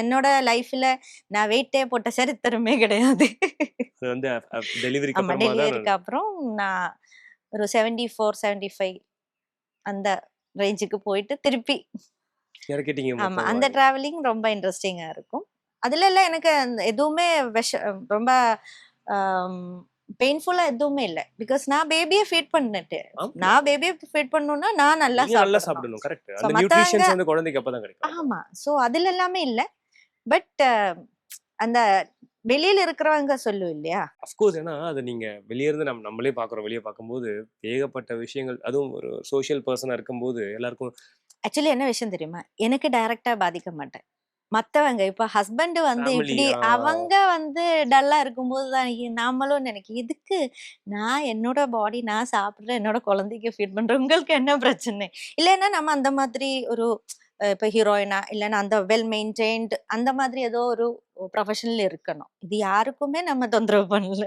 என்னோட லைஃப்ல நான் வெயிட்டே போட்ட சரித்திரமே கிடையாது. வந்து டெலிவரிக்கு அப்புறமா நான் ஒரு செவன்டி ஃபோர் செவன்டி ஃபைவ் அந்த ரேஞ்சுக்கு போயிட்டு திருப்பி. ஆமா. அந்த டிராவலிங் ரொம்ப இன்ட்ரெஸ்டிங்கா இருக்கும். அதுல எல்லாம் எனக்கு எதுவுமே விஷ ரொம்ப பெயின்ஃபுல்லா எதுவுமே இல்லை. பிகாஸ் நான் பேபியை ஃபீட் பண்ணிட்டேன். ஆமா. நான் பேபியை ஃபீட் பண்ணணும்னா நான் நல்லா சாப்பிடணும். கரெக்ட் அந்த நியூட்ரிஷன்ஸ் வந்து குழந்தைக்கு அப்பதான் கிடைக்கும். ஆமா. சோ அதுல எல்லாமே இல்ல. பட் அந்த வெளியில இருக்கிறவங்க சொல்லும் இல்லையா? அஃப்கோர்ஸ் ஏன்னா அது நீங்க வெளிய இருந்து நம்ம நம்மளே பாக்குறோம். வெளியே பார்க்கும்போது ஏகப்பட்ட விஷயங்கள் அதுவும் ஒரு சோஷியல் பர்சனா இருக்கும்போது எல்லாருக்கும் ஆக்சுவலி என்ன விஷயம் தெரியுமா? எனக்கு டைரக்டா பாதிக்க மாட்டேன். மத்தவங்க இப்ப ஹஸ்பண்ட் வந்து இப்படி. அவங்க வந்து டல்லா இருக்கும்போது தான் நாமளும் நினைக்க இதுக்கு நான் என்னோட பாடி நான் சாப்பிடுறேன். என்னோட குழந்தைக்கு ஃபீட் பண்றேன். உங்களுக்கு என்ன பிரச்சனை? இல்லைன்னா நம்ம அந்த மாதிரி ஒரு இப்ப ஹீரோயினா இல்லைன்னா அந்த வெல் மெயின்டைன்டு அந்த மாதிரி ஏதோ ஒரு ப்ரொஃபஷனில் இருக்கணும். இது யாருக்குமே நம்ம தொந்தரவு பண்ணல.